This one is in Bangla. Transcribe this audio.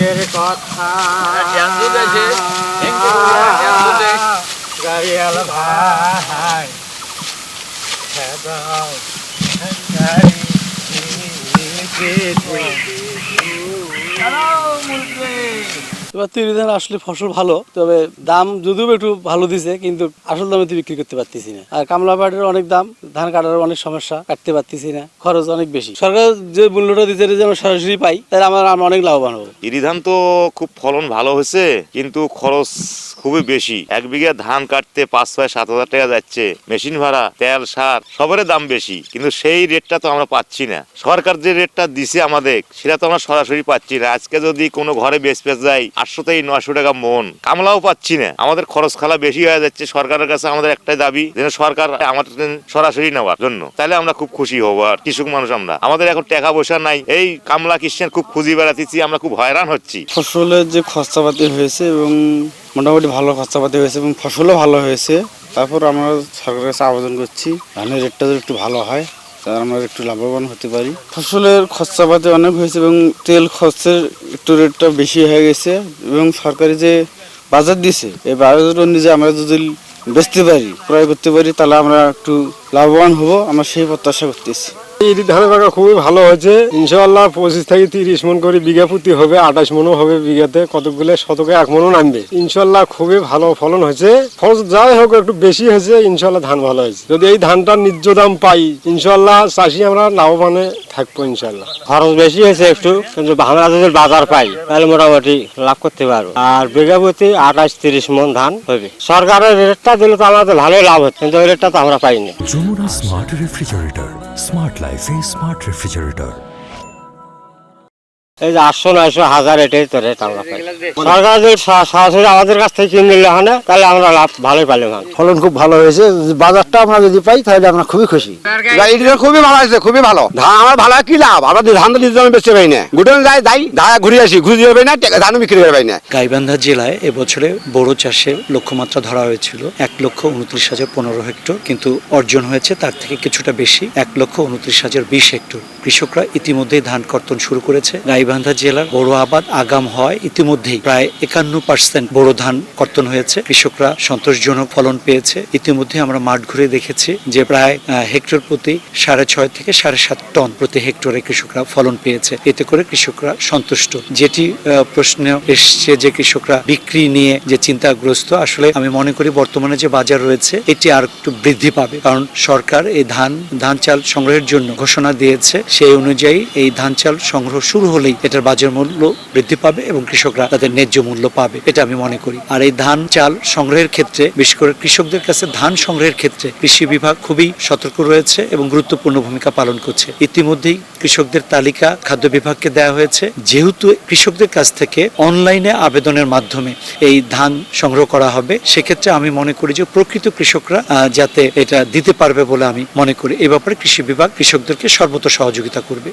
বুকের কথা ধ্যান তো দেছে, হেঙ্গে বলে ধ্যান তো দে। গাইয়াল ভাই দাও গাই এবার তৈরি ধান আসলে ফসল ভালো, তবে দাম যদিও একটু ভালো দিছে, কিন্তু আসল দামে তো বিক্রি করতে পারতেছি না। আর কামলা পাটের অনেক দাম, ধান কাটার অনেক সমস্যা, কাটতে পারতেছি না, খরচ অনেক বেশি। সরকার যে মূল্যটা দিতে যে আমরা সরাসরি পাই, তাহলে আমার আমরা অনেক লাভবান হব। ইরি ধান তো খুব ফলন ভালো হয়েছে, কিন্তু খরচ খুবই বেশি। এক বিঘা ধান কাটতে পাঁচ ছয় সাত হাজার টাকা যাচ্ছে, মেশিন ভাড়া, তেল, সার সবারই দাম বেশি, কিন্তু সেই রেটটা তো আমরা পাচ্ছি না। সরকার যে রেটটা দিছে আমাদের, সেটা তো আমরা সরাসরি পাচ্ছি না। আজকে যদি কোনো ঘরে বেচ পেচ যায় আটশো থেকে নয়শো টাকা মন। কামলাও পাচ্ছি না। আমাদের খরচ খালা বেশি হয়ে যাচ্ছে। সরকারের কাছে আমাদের একটাই দাবি, যেন সরকার আমাদের সরাসরি নেওয়ার জন্য। তাহলে আমরা খুব খুশি হব আর কৃষক মানুষ আমরা। আমাদের এখন টাকা পয়সা নাই। এই কামলা কৃষ্ণের খুব খুঁজি বেড়াতেছি, আমরা খুব হয়রান হচ্ছি। ফসলের যে খরচাপাতি হয়েছে এবং মোটামুটি ভালো খরচাপাতি হয়েছে এবং ফসলও ভালো হয়েছে, তারপর আমরা সরকারের কাছে আবেদন করছি, ধানের রেটটা একটু ভালো হয়। আমরা একটু লাভবান হতে পারি। ফসলের খরচাপাতি অনেক হয়েছে এবং তেল খরচের একটু রেটটা বেশি হয়ে গেছে এবং সরকারি যে বাজার দিছে, এই বাজার অনুযায়ী আমরা যদি বেচতে পারি, ক্রয় করতে পারি, তাহলে আমরা একটু লাভবান হব, আমরা সেই প্রত্যাশা করতেছি। এই ধানের বাগা খুবই ভালো হয়েছে। ইনশাআল্লাহ পঁচিশ থেকে তিরিশ মন করে বিঘা প্রতি হবে আঠাশ মনও হবে বিঘাতে কতগুলো শতকে এক মনও নামবে। ইনশাআল্লাহ খুবই ভালো ফলন হয়েছে। ফলন যাই হোক একটু বেশি হয়েছে ইনশাআল্লাহ ধান ভালো হয়েছে। যদি এই ধানটার ন্যায্য দাম পাই ইনশাআল্লাহ চাষি আমরা লাভবানে থাকব ইনশাআল্লাহ। খরচ বেশি হয়েছে একটু কিন্তু আমরা যদি বাজার পাই তাহলে মোটামুটি লাভ করতে পারব। আর বিঘা প্রতি আঠাশ তিরিশ মন ধান হবে। সরকারের রেটটা দিলে তো আমাদের ভালোই লাভ হচ্ছে কিন্তু ওই রেটটা তো আমরা পাইনি। যমুনা স্মার্ট রেফ্রিজারেটর স্মার্ট লাইফে স্মার্ট রেফ্রিজারেটর এই যে আটশো নয়শো হাজার এটাই তো রেট আমরা পাই। সরকার যদি সরাসরি আমাদের কাছ থেকে কিনে নিলে হয় তাহলে আমরা লাভ ভালোই পাইলাম ফলন খুব ভালো হয়েছে। বাজারটা আমরা যদি পাই তাহলে আমরা খুবই খুশি। এটা খুবই ভালো হয়েছে খুবই ভালো। ধান আমার ভালো কি লাভ? আমরা ধান তো নিজের জন্য বেচতে পারি না। গুটন যাই যাই ধান ঘুরে আসি ঘুরে দিতে পারি না ধান বিক্রি করে পারি না। গাইবান্ধা জেলায় এবছরে বড় চাষের লক্ষ্যমাত্রা ধরা হয়েছিল এক লক্ষ উনত্রিশ হাজার পনেরো হেক্টর। কিন্তু অর্জন হয়েছে তার থেকে কিছুটা বেশি এক লক্ষ উনত্রিশ হাজার বিশ হেক্টর। কৃষকরা ইতিমধ্যেই ধান কর্তন শুরু করেছে। গাইবান্ধা জেলার বড় আবাদ আগাম হয় ইতিমধ্যেই প্রায় একান্ন পার্সেন্ট বড় ধান কর্তন হয়েছে। কৃষকরা সন্তোষজনক ফলন পেয়েছে। ইতিমধ্যে আমরা মাঠ ঘুরে দেখেছি যে প্রায় হেক্টর প্রতি সাড়ে ছয় থেকে সাড়ে সাত টন প্রতি হেক্টরে কৃষকরা ফলন পেয়েছে। এতে করে কৃষকরা সন্তুষ্ট। যেটি প্রশ্ন এসছে যে কৃষকরা বিক্রি নিয়ে যে চিন্তাগ্রস্ত, আসলে আমি মনে করি বর্তমানে যে বাজার রয়েছে, এটি আর একটু বৃদ্ধি পাবে। কারণ সরকার এই ধান ধান চাল সংগ্রহের জন্য ঘোষণা দিয়েছে সেই অনুযায়ী এই ধান চাল সংগ্রহ শুরু হলেই এটার বাজার মূল্য বৃদ্ধি পাবে এবং কৃষকরা তাদের ন্যায্য মূল্য পাবে, এটা আমি মনে করি। আর এই ধান চাল সংগ্রহের ক্ষেত্রে, বিশেষ করে কৃষকদের কাছে ধান সংগ্রহের ক্ষেত্রে কৃষি বিভাগ খুবই সতর্ক রয়েছে এবং গুরুত্বপূর্ণ ভূমিকা পালন করছে। ইতিমধ্যেই কৃষকদের তালিকা খাদ্য বিভাগকে দেওয়া হয়েছে। যেহেতু কৃষকদের কাছ থেকে অনলাইনে আবেদনের মাধ্যমে এই ধান সংগ্রহ করা হবে, সেক্ষেত্রে আমি মনে করি যে প্রকৃত কৃষকরা যাতে এটা দিতে পারবে বলে আমি মনে করি। এ ব্যাপারে কৃষি বিভাগ কৃষকদেরকে সর্বত সহযোগিতা করবে।